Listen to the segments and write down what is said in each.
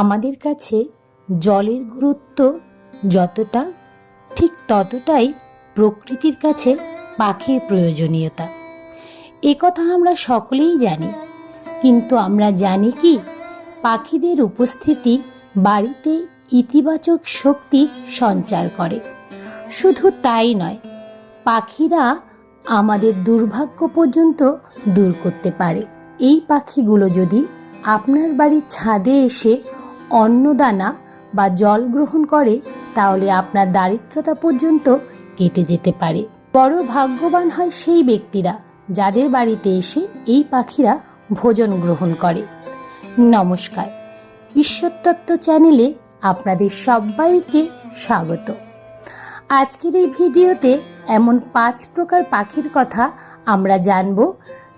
আমাদের কাছে জলের গুরুত্ব যতটা, ঠিক ততটাই প্রকৃতির কাছে পাখির প্রয়োজনীয়তা। এ কথা আমরা সকলেই জানি, কিন্তু আমরা জানি কি, পাখিদের উপস্থিতি বাড়িতে ইতিবাচক শক্তি সঞ্চার করে। শুধু তাই নয়, পাখিরা আমাদের দুর্ভাগ্য পর্যন্ত দূর করতে পারে। এই পাখিগুলো যদি আপনার বাড়ির ছাদে এসে অন্নদানা বা জল গ্রহণ করে, তাহলে আপনার দারিদ্রতা পর্যন্ত কেটে যেতে পারে। বড় ভাগ্যবান হয় সেই ব্যক্তিরা, যাদের বাড়িতে এসে এই পাখিরা ভোজন গ্রহণ করে। নমস্কার। ঈশ্বরতত্ত্ব চ্যানেলে আপনাদের সবাইকে স্বাগত। আজকের এই ভিডিওতে এমন পাঁচ প্রকার পাখির কথা আমরা জানব,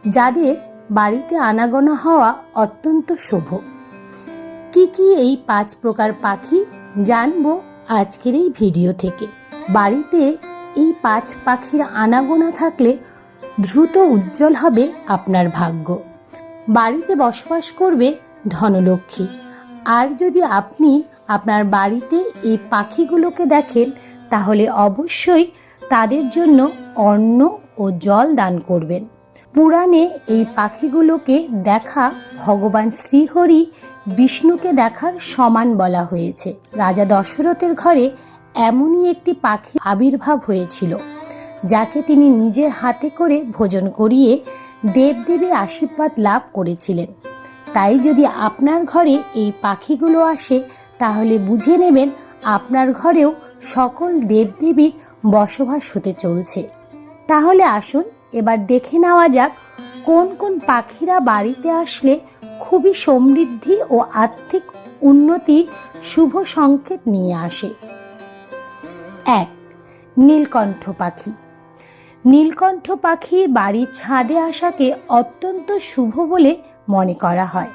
যাদের বাড়িতে আনাগোনা হওয়া অত্যন্ত শুভ। কি কি এই পাঁচ প্রকার পাখি জানব আজকের এই ভিডিও থেকে? বাড়িতে এই পাঁচ পাখির আনাগোনা থাকলে দ্রুত উজ্জ্বল হবে আপনার ভাগ্য। বাড়িতে বসবাস করবে ধনলক্ষ্মী। আর যদি আপনি আপনার বাড়িতে এই পাখিগুলোকে দেখেন, তাহলে অবশ্যই তাদের জন্য অন্ন ও জল দান করবেন। পুরাণে এই পাখিগুলোকে দেখা ভগবান শ্রীহরি বিষ্ণুকে দেখার সমান বলা হয়েছে। রাজা দশরথের ঘরে এমনই একটি পাখি আবির্ভাব হয়েছিল, যাকে তিনি নিজের হাতে করে ভোজন করিয়ে দেবদেবীর আশীর্বাদ লাভ করেছিলেন। তাই যদি আপনার ঘরে এই পাখিগুলো আসে, তাহলে বুঝে নেবেন আপনার ঘরেও সকল দেবদেবীর বসবাস হতে চলছে। তাহলে আসুন, এবার দেখে নেওয়া যাক কোন কোন পাখিরা বাড়িতে আসলে খুবই সমৃদ্ধি ও আর্থিক উন্নতি শুভ সংকেত নিয়ে আসে। এক, নীলকণ্ঠ পাখি। নীলকণ্ঠ পাখি বাড়ির ছাদে আসাকে অত্যন্ত শুভ বলে মনে করা হয়।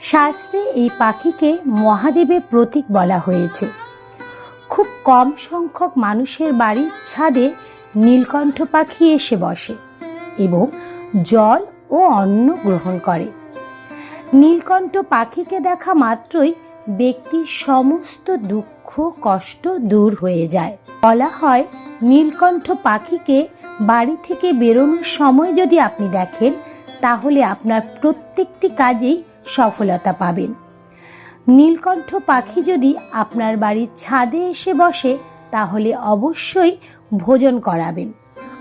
শাস্ত্রে এই পাখিকে মহাদেবের প্রতীক বলা হয়েছে। খুব কম সংখ্যক মানুষের বাড়ির ছাদে নীলকণ্ঠ পাখি এসে বসে এবং জল ও অন্ন গ্রহণ করে। নীলকণ্ঠ পাখিকে দেখা মাত্রই ব্যক্তির সমস্ত দুঃখ, কষ্ট দূর হয়ে যায়। বলা হয়, নীলকণ্ঠ পাখিকে বাড়ি থেকে বেরোনোর সময় যদি আপনি দেখেন, তাহলে আপনার প্রত্যেকটি কাজেই সফলতা পাবেন। নীলকণ্ঠ পাখি যদি আপনার বাড়ির ছাদে এসে বসে, তাহলে অবশ্যই ভোজন করাবেন।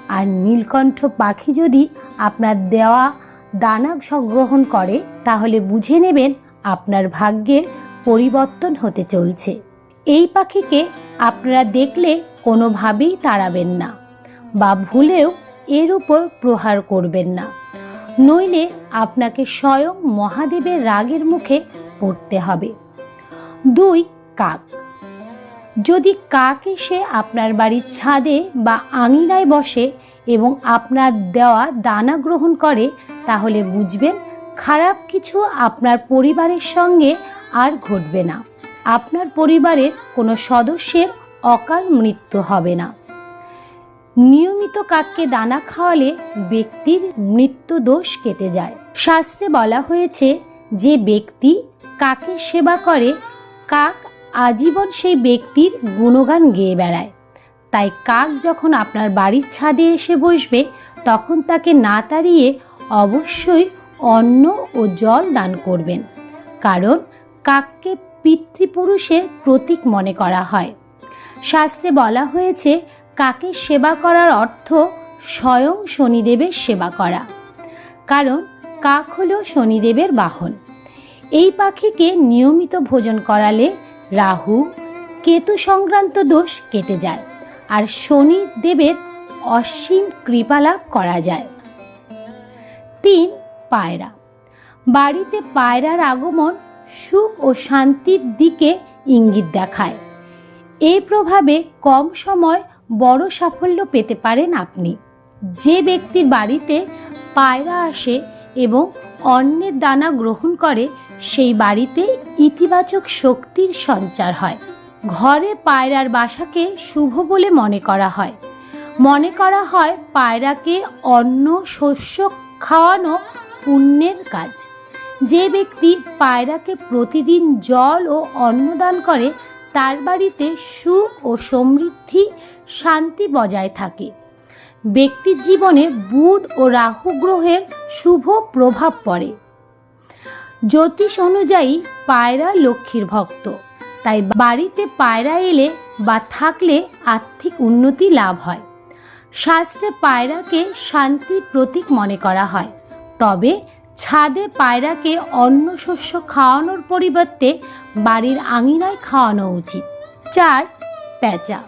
আর নীলকণ্ঠ পাখি যদি আপনার দেওয়া দানা সংগ্রহণ করে, তাহলে বুঝে নেবেন আপনার ভাগ্যের পরিবর্তন হতে চলছে। এই পাখিকে আপনারা দেখলে কোনোভাবেই তাড়াবেন না বা ভুলেও এর উপর প্রহার করবেন না। নইলে আপনাকে স্বয়ং মহাদেবের রাগের মুখে পড়তে হবে। দুই কাক যদি কাক এসে আপনার বাড়ির ছাদে বা আঙিনায় বসে এবং আপনার দেওয়া দানা গ্রহণ করে, তাহলে বুঝবেন খারাপ কিছু আপনার পরিবারের সঙ্গে আর ঘটবে না। আপনার পরিবারের কোনো সদস্যের অকাল মৃত্যু হবে না। নিয়মিত কাককে দানা খাওয়ালে ব্যক্তির মৃত্যু দোষ কেটে যায়। শাস্ত্রে বলা হয়েছে, যে ব্যক্তি কাকের সেবা করে, কাক আজীবন সেই ব্যক্তির গুণগান গেয়ে বেড়ায়। তাই কাক যখন আপনার বাড়ির ছাদে এসে বসবে, তখন তাকে না তাড়িয়ে অবশ্যই অন্ন ও জল দান করবেন। কারণ কাককে পিতৃপুরুষের প্রতীক মনে করা হয়। শাস্ত্রে বলা হয়েছে কাকের সেবা করার অর্থ স্বয়ং শনিদেবের সেবা করা। কারণ কাক হল শনিদেবের বাহন। এই পাখিকে নিয়মিত ভোজন করালে রাহু, কেতু সংক্রান্ত দোষ কেটে যায়, আর শনি দেবের অসীম কৃপালাভ করা যায়। তিন, পায়রা। বাড়িতে পায়রার আগমন সুখ ও শান্তির দিকে ইঙ্গিত দেখায়। এই প্রভাবে কম সময় বড় সাফল্য পেতে পারেন আপনি। যে ব্যক্তির বাড়িতে পায়রা আসে এবং অন্নের দানা গ্রহণ করে সেই বাড়িতে ইতিবাচক শক্তির সঞ্চার হয়। ঘরে পায়রার বাসাকে শুভ বলে মনে করা হয়। মনে করা হয় পায়রাকে অন্ন, শস্য খাওয়ানো পুণ্যের কাজ। যে ব্যক্তি পায়রাকে প্রতিদিন জল ও অন্ন দান করে, তার বাড়িতে সুখ ও সমৃদ্ধি, শান্তি বজায় থাকে। ব্যক্তির জীবনে বুধ ও রাহু গ্রহের শুভ প্রভাব পড়ে। জ্যোতিষ অনুযায়ী পায়রা লক্ষ্মীর ভক্ত। তাই বাড়িতে পায়রা এলে বা থাকলে আর্থিক উন্নতি লাভ হয়। শাস্ত্রে পায়রাকে শান্তির প্রতীক মনে করা হয়। তবে ছাদে পায়রাকে অন্য শস্য খাওয়ানোর পরিবর্তে বাড়ির আঙিনায় খাওয়ানো উচিত। চার, প্যাঁচা।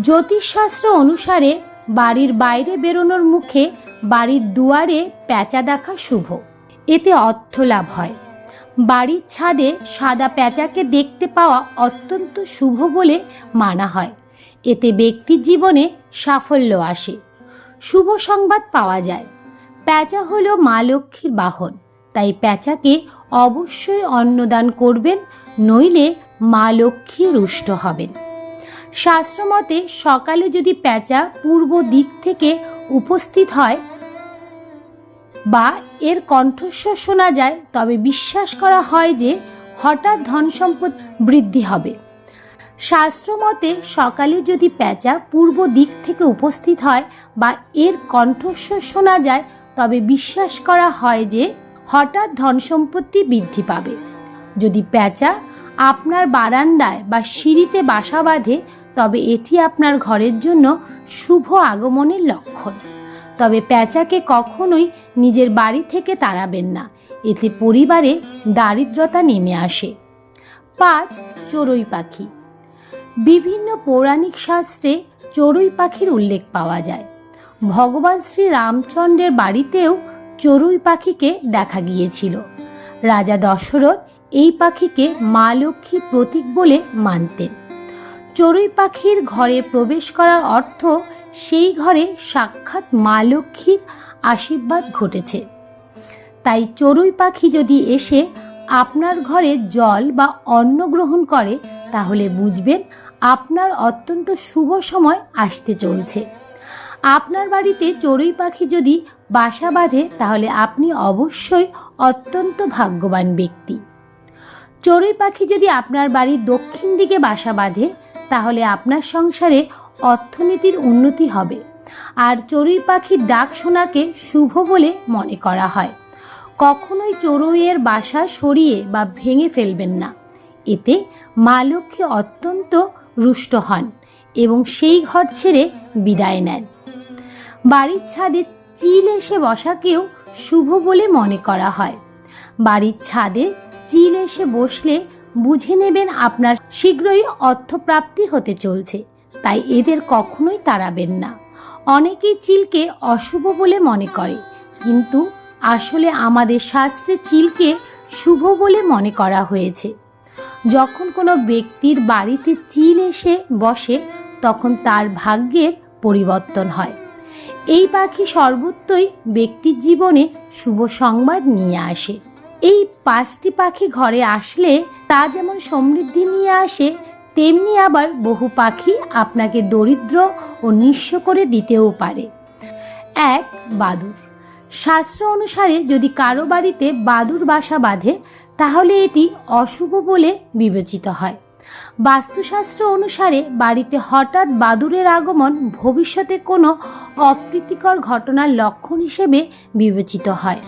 জ্যোতিষশাস্ত্র অনুসারে বাড়ির বাইরে বেরোনোর মুখে বাড়ির দুয়ারে প্যাঁচা দেখা শুভ। এতে অর্থ লাভ হয়। বাড়ির ছাদে সাদা প্যাঁচাকে দেখতে পাওয়া অত্যন্ত শুভ বলে মানা হয়। এতে ব্যক্তির জীবনে সাফল্য আসে। শুভ সংবাদ পাওয়া যায়। প্যাঁচা হলো মা লক্ষ্মীর বাহন। তাই প্যাঁচাকে অবশ্যই অন্নদান করবেন, নইলে মা লক্ষ্মী রুষ্ট হবেন। শাস্ত্রমতে সকালে যদি প্যাঁচা পূর্ব দিক থেকে উপস্থিত হয় বা এর কণ্ঠস্বর শোনা যায়, তবে বিশ্বাস করা হয় যে হঠাৎ ধন সম্পদ বৃদ্ধি হবে। শাস্ত্রমতে সকালে যদি প্যাঁচা পূর্ব দিক থেকে উপস্থিত হয় বা এর কণ্ঠস্বর শোনা যায়, তবে বিশ্বাস করা হয় যে হঠাৎ ধন সম্পত্তি বৃদ্ধি পাবে। যদি প্যাঁচা আপনার বারান্দায় বা সিঁড়িতে বাসা বাঁধে তবে এটি আপনার ঘরের জন্য শুভ আগমনের লক্ষণ। তবে প্যাঁচাকে কখনোই নিজের বাড়ি থেকে তাড়াবেন না। এতে পরিবারে দারিদ্রতা নেমে আসে। পাঁচ, চড়ুই পাখি। বিভিন্ন পৌরাণিক শাস্ত্রে চড়ুই পাখির উল্লেখ পাওয়া যায়। ভগবান শ্রী রামচন্দ্রের বাড়িতেও চড়ুই পাখিকে দেখা গিয়েছিল। রাজা দশরথ এই পাখিকে মা লক্ষ্মীর প্রতীক বলে মানতেন। চড়ুই পাখির ঘরে প্রবেশ করার অর্থ সেই ঘরে সাক্ষাৎ মা লক্ষ্মীর আশীর্বাদ ঘটেছে। তাই চড়ুই পাখি যদি এসে আপনার ঘরে জল বা অন্ন গ্রহণ করে, তাহলে বুঝবেন আপনার অত্যন্ত শুভ সময় আসতে চলছে। আপনার বাড়িতে চড়ুই পাখি যদি বাসা বাঁধে, তাহলে আপনি অবশ্যই অত্যন্ত ভাগ্যবান ব্যক্তি। চড়ুই পাখি যদি আপনার বাড়ির দক্ষিণ দিকে বাসা বাঁধে তাহলে আপনার সংসারে অর্থনীতির উন্নতি হবে। আর চড়ুই পাখির ডাক শোনাকে শুভ বলে মনে করা হয়। কখনোই চড়ুইয়ের বাসা সরিয়ে বা ভেঙে ফেলবেন না। এতে মা লক্ষ্মী অত্যন্ত রুষ্ট হন এবং সেই ঘর ছেড়ে বিদায় নেন। বাড়ির ছাদে চিল এসে বসাকেও শুভ বলে মনে করা হয়। বাড়ির ছাদে চিল এসে বসলে বুঝে নেবেন আপনার শীঘ্রই অর্থপ্রাপ্তি হতে চলছে, তাই এদের কখনোই তাড়াবেন না। অনেকেই চিলকে অশুভ বলে মনে করে, কিন্তু আসলে আমাদের শাস্ত্রে চিলকে শুভ বলে মনে করা হয়েছে। যখন কোনো ব্যক্তির বাড়িতে চিল এসে বসে, তখন তার ভাগ্যের পরিবর্তন হয়। এই পাখি সর্বত্রই ব্যক্তির জীবনে শুভ সংবাদ নিয়ে আসে। এই পাঁচটি পাখি ঘরে আসলে তা যেমন সমৃদ্ধি নিয়ে আসে, তেমনি আবার বহু পাখি আপনাকে দরিদ্র ও নিঃস্ব করে দিতেও পারে। এক, বাদুর। শাস্ত্র অনুসারে যদি কারও বাড়িতে বাদুর বাসা বাঁধে, তাহলে এটি অশুভ বলে বিবেচিত হয়। বাস্তুশাস্ত্র অনুসারে বাড়িতে হঠাৎ বাদুরের আগমন ভবিষ্যতে কোনো অপ্রীতিকর ঘটনার লক্ষণ হিসেবে বিবেচিত হয়।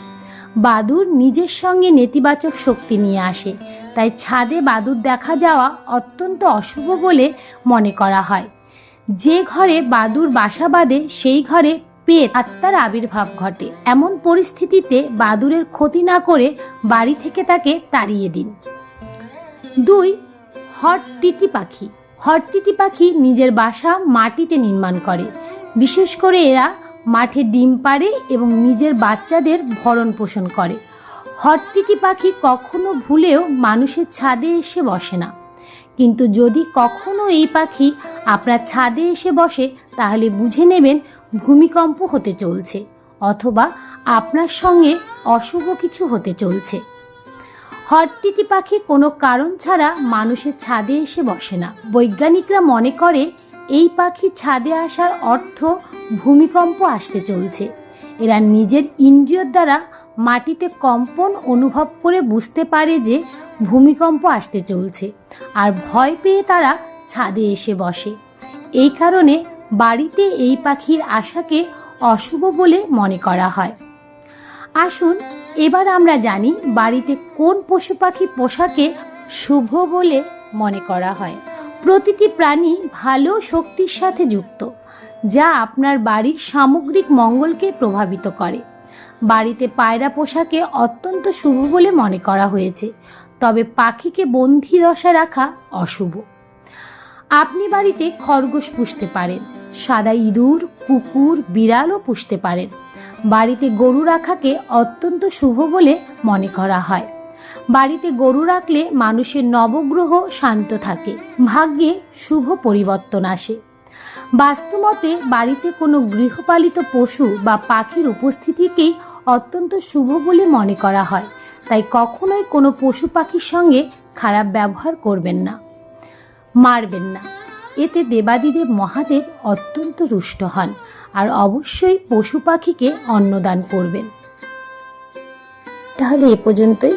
বাদুর নিজের সঙ্গে নেতিবাচক শক্তি নিয়ে আসে। তাই ছাদে বাদুর দেখা যাওয়া অত্যন্ত অশুভ বলে মনে করা হয়। যে ঘরে বাদুর বাসা বাঁধে, সেই ঘরে পেট আত্মার আবির্ভাব ঘটে। এমন পরিস্থিতিতে বাদুরের ক্ষতি না করে বাড়ি থেকে তাকে তাড়িয়ে দিন। দুই, হট টিটি পাখি। হট টিটি পাখি নিজের বাসা মাটিতে নির্মাণ করে। বিশেষ করে এরা মাঠে ডিম পাড়ে এবং নিজের বাচ্চাদের ভরণ পোষণ করে। হটটিটি পাখি কখনো ভুলেও মানুষের ছাদে এসে বসে না। কিন্তু যদি কখনো এই পাখি আপনার ছাদে এসে বসে, তাহলে বুঝে নেবেন ভূমিকম্প হতে চলছে অথবা আপনার সঙ্গে অশুভ কিছু হতে চলছে। হটটিটি পাখি কোনো কারণ ছাড়া মানুষের ছাদে এসে বসে না। বৈজ্ঞানিকরা মনে করে এই পাখি ছাদে আসার অর্থ ভূমিকম্প আসতে চলছে। এরা নিজের ইন্দ্রিয়র দ্বারা মাটিতে কম্পন অনুভব করে বুঝতে পারে যে ভূমিকম্প আসতে চলছে আর ভয় পেয়ে তারা ছাদে এসে বসে। এই কারণে বাড়িতে এই পাখির আশাকে অশুভ বলে মনে করা হয়। আসুন, এবার আমরা জানি বাড়িতে কোন পশু পাখি পোষাকে শুভ বলে মনে করা হয়। প্রতিটি প্রাণী ভালো শক্তির সাথে যুক্ত, যা আপনার বাড়ির সামগ্রিক মঙ্গলকে প্রভাবিত করে। বাড়িতে পায়রা পোশাকে অত্যন্ত শুভ বলে মনে করা হয়েছে, তবে পাখিকে বন্দি দশা রাখা অশুভ। আপনি বাড়িতে খরগোশ পুষতে পারেন, সাদা ইঁদুর, কুকুর, বিড়ালও পুষতে পারেন। বাড়িতে গরু রাখাকে অত্যন্ত শুভ বলে মনে করা হয়। বাড়িতে গরু রাখলে মানুষের নবগ্রহ শান্ত থাকে, ভাগ্যে শুভ পরিবর্তন আসে। বাস্তুমতে বাড়িতে কোনো গৃহপালিত পশু বা পাখির উপস্থিতিকেই অত্যন্ত শুভ বলে মনে করা হয়, তাই কখনোই কোনো পশু পাখির সঙ্গে খারাপ ব্যবহার করবেন না, মারবেন না। এতে দেবাদিদেব মহাদেব অত্যন্ত রুষ্ট হন আর অবশ্যই পশু পাখিকে অন্নদান করবেন। তাহলে এ পর্যন্তই।